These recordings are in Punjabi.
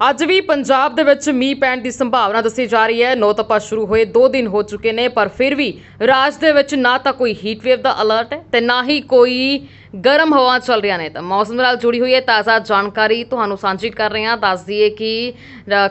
ਅੱਜ ਵੀ ਪੰਜਾਬ ਦੇ ਵਿੱਚ ਮੀਂਹ ਪੈਣ ਦੀ ਸੰਭਾਵਨਾ ਦੱਸੀ ਜਾ ਰਹੀ ਹੈ। ਨੌ ਤਪਾ ਸ਼ੁਰੂ ਹੋਏ 2 ਦਿਨ ਹੋ ਚੁੱਕੇ ਨੇ, ਪਰ ਫਿਰ ਵੀ ਰਾਜ ਦੇ ਵਿੱਚ ਨਾ ਤਾਂ ਕੋਈ ਹੀਟ ਵੇਵ ਦਾ ਅਲਰਟ ਹੈ ਤੇ ਨਾ ਹੀ ਕੋਈ ਗਰਮ ਹਵਾ ਚੱਲ ਰਹੀਆਂ ਨੇ ਤਾਂ ਮੌਸਮ ਨਾਲ ਜੁੜੀ ਹੋਈ ਹੈ ਤਾਜ਼ਾ ਜਾਣਕਾਰੀ ਤੁਹਾਨੂੰ ਸਾਂਝੀ ਕਰ ਰਹੇ ਹਾਂ। ਦੱਸ ਦਈਏ ਕਿ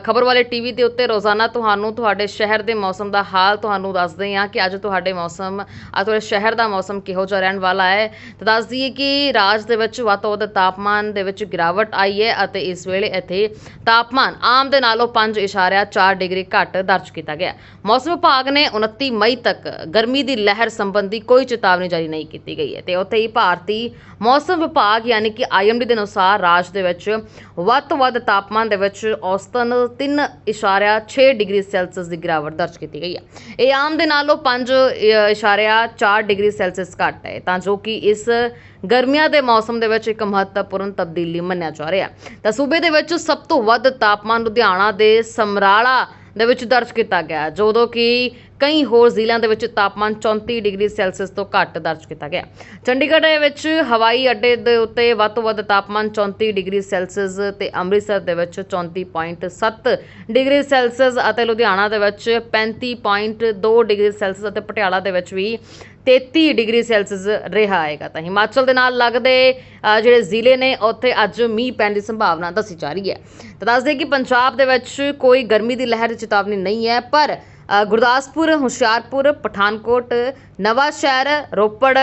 ਖਬਰ ਵਾਲੇ ਟੀਵੀ ਦੇ ਉੱਤੇ ਰੋਜ਼ਾਨਾ ਤੁਹਾਨੂੰ ਤੁਹਾਡੇ ਸ਼ਹਿਰ ਦੇ ਮੌਸਮ ਦਾ ਹਾਲ ਤੁਹਾਨੂੰ ਦੱਸਦੇ ਹਾਂ ਕਿ ਅੱਜ ਤੁਹਾਡੇ ਮੌਸਮ, ਅੱਜ ਤੁਹਾਡੇ ਸ਼ਹਿਰ ਦਾ ਮੌਸਮ ਕਿਹੋ ਜਿਹਾ ਰਹਿਣ ਵਾਲਾ ਹੈ। ਤਾਂ ਦੱਸ ਦਈਏ ਕਿ ਰਾਜ ਦੇ ਵਿੱਚ ਵੱਧ ਤੋਂ ਵੱਧ ਤਾਪਮਾਨ ਦੇ ਵਿੱਚ ਗਿਰਾਵਟ ਆਈ ਹੈ ਅਤੇ ਇਸ ਵੇਲੇ ਇੱਥੇ ਤਾਪਮਾਨ ਆਮ ਦੇ ਨਾਲੋਂ 5.4 ਡਿਗਰੀ ਘੱਟ ਦਰਜ ਕੀਤਾ ਗਿਆ। ਮੌਸਮ ਵਿਭਾਗ ਨੇ 29 ਮਈ ਤੱਕ ਗਰਮੀ ਦੀ ਲਹਿਰ ਸੰਬੰਧੀ ਕੋਈ ਚੇਤਾਵਨੀ ਜਾਰੀ ਨਹੀਂ ਕੀਤੀ ਗਈ ਹੈ ਤੇ ਉੱਥੇ ਹੀ ਭਾਰਤੀ ਮੌਸਮ ਵਿਭਾਗ ਯਾਨੀ ਕਿ ਆਈਐਮਡੀ ਦੇ ਅਨੁਸਾਰ ਰਾਜ ਦੇ ਵਿੱਚ ਵੱਧ ਤੋਂ ਵੱਧ ਤਾਪਮਾਨ ਦੇ ਵਿੱਚ ਔਸਤਨ 3.6 ਡਿਗਰੀ ਸੈਲਸੀਅਸ ਦੀ ਗਿਰਾਵਟ ਦਰਜ ਕੀਤੀ ਗਈ ਹੈ। ਇਹ ਆਮ ਦੇ ਨਾਲੋਂ 5.4 ਡਿਗਰੀ ਸੈਲਸੀਅਸ ਘੱਟ ਹੈ, ਤਾਂ ਜੋ ਕਿ ਇਸ ਗਰਮੀਆਂ ਦੇ ਮੌਸਮ ਦੇ ਵਿੱਚ ਇੱਕ ਮਹੱਤਵਪੂਰਨ ਤਬਦੀਲੀ ਮੰਨਿਆ ਜਾ ਰਿਹਾ ਤਾਂ ਸੂਬੇ ਦੇ ਵਿੱਚ ਸਭ ਤੋਂ ਵੱਧ ਤਾਪਮਾਨ ਲੁਧਿਆਣਾ ਦੇ ਸਮਰਾਲਾ ਦੇ ਵਿੱਚ ਦਰਜ ਕੀਤਾ ਗਿਆ ਜਦੋਂ ਕਿ ਕਈ ਹੋਰ ਜ਼ਿਲ੍ਹਿਆਂ ਦੇ ਵਿੱਚ ਤਾਪਮਾਨ 34 ਡਿਗਰੀ ਸੈਲਸੀਅਸ ਤੋਂ ਘੱਟ ਦਰਜ ਕੀਤਾ ਗਿਆ ਚੰਡੀਗੜ੍ਹ ਦੇ ਵਿੱਚ ਹਵਾਈ ਅੱਡੇ ਦੇ ਉੱਤੇ ਵੱਧ ਤੋਂ ਵੱਧ ਤਾਪਮਾਨ 34 ਡਿਗਰੀ ਸੈਲਸੀਅਸ ਤੇ ਅੰਮ੍ਰਿਤਸਰ ਦੇ ਵਿੱਚ 34.7 ਡਿਗਰੀ ਸੈਲਸੀਅਸ ਅਤੇ ਲੁਧਿਆਣਾ ਦੇ ਵਿੱਚ 35.2 ਡਿਗਰੀ ਸੈਲਸੀਅਸ ਅਤੇ ਪਟਿਆਲਾ ਦੇ ਵਿੱਚ ਵੀ 33 ਡਿਗਰੀ ਸੈਲਸੀਅਸ ਰਿਹਾ ਆਏਗਾ ਤਾਂ ਹਿਮਾਚਲ ਦੇ ਨਾਲ ਲੱਗਦੇ ਜਿਹੜੇ ਜ਼ਿਲ੍ਹੇ ਨੇ, ਉੱਥੇ ਅੱਜ ਮੀਂਹ ਪੈਣ ਦੀ ਸੰਭਾਵਨਾ ਦੱਸੀ ਜਾ ਰਹੀ ਹੈ। ਤਾਂ ਦੱਸਦੇ ਕਿ ਪੰਜਾਬ ਦੇ ਵਿੱਚ ਕੋਈ ਗਰਮੀ ਦੀ ਲਹਿਰ ਦੀ ਚੇਤਾਵਨੀ ਨਹੀਂ ਹੈ, ਪਰ ਗੁਰਦਾਸਪੁਰ, ਹੁਸ਼ਿਆਰਪੁਰ, ਪਠਾਨਕੋਟ ਨਵਾਂ ਸ਼ਹਿਰ ਰੋਪੜ,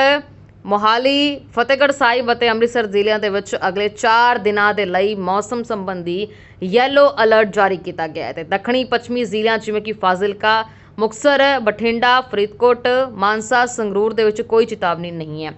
ਮੋਹਾਲੀ, ਫਤਿਹਗੜ੍ਹ ਸਾਹਿਬ ਅਤੇ ਅੰਮ੍ਰਿਤਸਰ ਜ਼ਿਲ੍ਹਿਆਂ ਦੇ ਵਿੱਚ ਅਗਲੇ 4 ਦਿਨਾਂ ਦੇ ਲਈ ਮੌਸਮ ਸੰਬੰਧੀ ਯੈਲੋ ਅਲਰਟ ਜਾਰੀ ਕੀਤਾ ਗਿਆ ਹੈ ਤੇ ਦੱਖਣੀ ਪੱਛਮੀ ਜ਼ਿਲ੍ਹਿਆਂ ਜਿਵੇਂ ਕਿ ਫਾਜ਼ਿਲਕਾ ਮੁਕਸਰ ਬਠਿੰਡਾ, ਫਰੀਦਕੋਟ, ਮਾਨਸਾ, ਸੰਗਰੂਰ ਦੇ ਵਿੱਚ ਕੋਈ ਚੇਤਾਵਨੀ ਨਹੀਂ ਹੈ।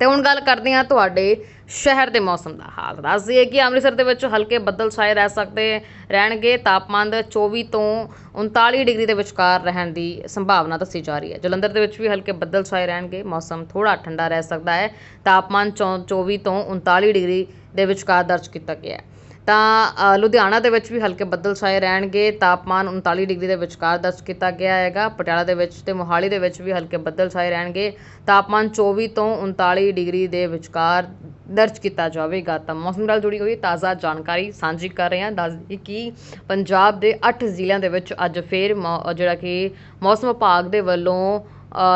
ਤੇ ਹੁਣ ਗੱਲ ਕਰਦੇ ਹਾਂ ਤੁਹਾਡੇ ਸ਼ਹਿਰ ਦੇ ਮੌਸਮ ਦਾ ਹਾਲ। ਦੱਸ ਦਈਏ ਕਿ ਅੰਮ੍ਰਿਤਸਰ ਦੇ ਵਿੱਚ ਹਲਕੇ ਬੱਦਲ ਛਾਏ ਰਹਿ ਸਕਦੇ ਰਹਿਣਗੇ। ਤਾਪਮਾਨ ਦੇ 24 ਤੋਂ 39 ਡਿਗਰੀ ਦੇ ਵਿਚਕਾਰ ਰਹਿਣ ਦੀ ਸੰਭਾਵਨਾ ਦੱਸੀ ਜਾ ਰਹੀ ਹੈ। ਜਲੰਧਰ ਦੇ ਵਿੱਚ ਵੀ ਹਲਕੇ ਬੱਦਲ ਛਾਏ ਰਹਿਣਗੇ। ਮੌਸਮ ਥੋੜਾ ਠੰਡਾ ਰਹਿ ਸਕਦਾ ਹੈ। ਤਾਪਮਾਨ ਚੌ- 24 ਤੋਂ 39 ਡਿਗਰੀ ਦੇ ਵਿਚਕਾਰ ਦਰਜ ਕੀਤਾ ਗਿਆ ਹੈ। ਤਾਂ ਲੁਧਿਆਣਾ ਦੇ ਵਿੱਚ ਵੀ ਹਲਕੇ ਬੱਦਲ ਛਾਏ ਰਹਿਣਗੇ। ਤਾਪਮਾਨ 39 ਡਿਗਰੀ ਦੇ ਵਿਚਕਾਰ ਦਰਜ ਕੀਤਾ ਗਿਆ ਹੈਗਾ। ਪਟਿਆਲਾ ਦੇ ਵਿੱਚ ਤੇ ਮੋਹਾਲੀ ਦੇ ਵਿੱਚ ਵੀ ਹਲਕੇ ਬੱਦਲ ਛਾਏ ਰਹਿਣਗੇ। ਤਾਪਮਾਨ 24 ਤੋਂ 39 ਡਿਗਰੀ ਦੇ ਵਿਚਕਾਰ ਦਰਜ ਕੀਤਾ ਜਾਵੇਗਾ। ਤਾਂ ਮੌਸਮ ਨਾਲ ਜੁੜੀ ਹੋਈ ਤਾਜ਼ਾ ਜਾਣਕਾਰੀ ਸਾਂਝੀ ਕਰ ਰਹੇ ਹਾਂ। ਦੱਸ ਕਿ ਪੰਜਾਬ ਦੇ 8 ਜ਼ਿਲ੍ਹਿਆਂ ਦੇ ਵਿੱਚ ਅੱਜ ਫੇਰ ਮੌ- ਜਿਹੜਾ ਕਿ ਮੌਸਮ ਵਿਭਾਗ ਦੇ ਵੱਲੋਂ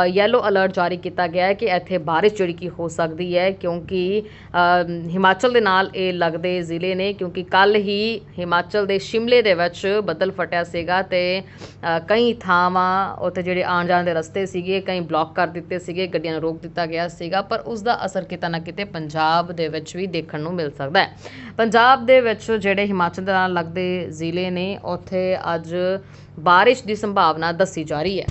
ਯੈਲੋ ਅਲਰਟ ਜਾਰੀ ਕੀਤਾ ਗਿਆ ਹੈ ਕਿ ਇੱਥੇ ਬਾਰਿਸ਼ ਜਿਹੜੀ ਕਿ ਹੋ ਸਕਦੀ ਹੈ, ਕਿਉਂਕਿ ਹਿਮਾਚਲ ਦੇ ਨਾਲ ਇਹ ਲੱਗਦੇ ਜ਼ਿਲ੍ਹੇ ਨੇ, ਕਿਉਂਕਿ ਕੱਲ ਹੀ ਹਿਮਾਚਲ ਦੇ ਸ਼ਿਮਲੇ ਦੇ ਵਿੱਚ ਬੱਦਲ ਫਟਿਆ ਸੀਗਾ ਤੇ ਕਈ ਥਾਵਾਂ ਉੱਥੇ ਜਿਹੜੇ ਆਉਣ ਜਾਣ ਦੇ ਰਸਤੇ ਸੀਗੇ, ਕਈ ਬਲੌਕ ਕਰ ਦਿੱਤੇ ਸੀਗੇ, ਗੱਡੀਆਂ ਨੂੰ ਰੋਕ ਦਿੱਤਾ ਗਿਆ ਸੀਗਾ, ਪਰ ਉਸ ਦਾ ਅਸਰ ਕਿਤੇ ਨਾ ਕਿਤੇ ਪੰਜਾਬ ਦੇ ਵਿੱਚ ਵੀ ਦੇਖਣ ਨੂੰ ਮਿਲ ਸਕਦਾ ਹੈ। ਪੰਜਾਬ ਦੇ ਵਿੱਚ ਜਿਹੜੇ ਹਿਮਾਚਲ ਦੇ ਨਾਲ ਲੱਗਦੇ ਜ਼ਿਲ੍ਹੇ ਨੇ, ਉੱਥੇ ਅੱਜ ਬਾਰਿਸ਼ ਦੀ ਸੰਭਾਵਨਾ ਦੱਸੀ ਜਾ ਰਹੀ ਹੈ।